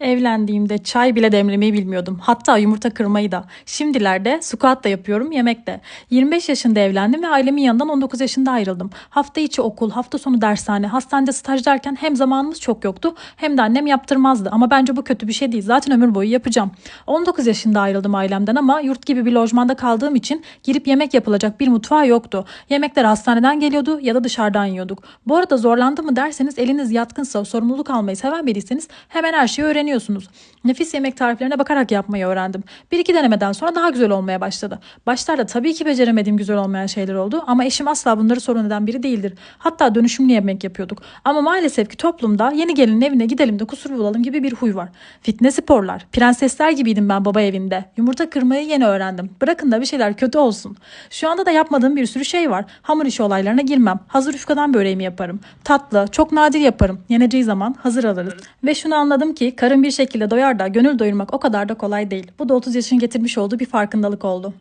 Evlendiğimde çay bile demlemeyi bilmiyordum. Hatta yumurta kırmayı da. Şimdilerde squat da yapıyorum, yemek de. 25 yaşında evlendim ve ailemin yanından 19 yaşında ayrıldım. Hafta içi okul, hafta sonu dershane, hastanede staj derken hem zamanımız çok yoktu hem de annem yaptırmazdı. Ama bence bu kötü bir şey değil. Zaten ömür boyu yapacağım. 19 yaşında ayrıldım ailemden ama yurt gibi bir lojmanda kaldığım için girip yemek yapılacak bir mutfağı yoktu. Yemekler hastaneden geliyordu ya da dışarıdan yiyorduk. Bu arada zorlandı mı derseniz eliniz yatkınsa, sorumluluk almayı seven biriyseniz hemen her şeyi öğreniyorsunuz. Nefis yemek tariflerine bakarak yapmayı öğrendim. Bir iki denemeden sonra daha güzel olmaya başladı. Başlarda tabii ki beceremediğim güzel olmayan şeyler oldu ama eşim asla bunları sorun eden biri değildir. Hatta dönüşümlü yemek yapıyorduk. Ama maalesef ki toplumda yeni gelinin evine gidelim de kusur bulalım gibi bir huy var. Fitness sporlar. Prensesler gibiydim ben baba evinde. Yumurta kırmayı yeni öğrendim. Bırakın da bir şeyler kötü olsun. Şu anda da yapmadığım bir sürü şey var. Hamur işi olaylarına girmem. Hazır yufkadan böreğimi yaparım. Tatlı, çok nadir yaparım. Yeneceği zaman hazır alırız. Ve şunu anladım ki bir şekilde doyar da gönül doyurmak o kadar da kolay değil. Bu da 30 yaşın getirmiş olduğu bir farkındalık oldu.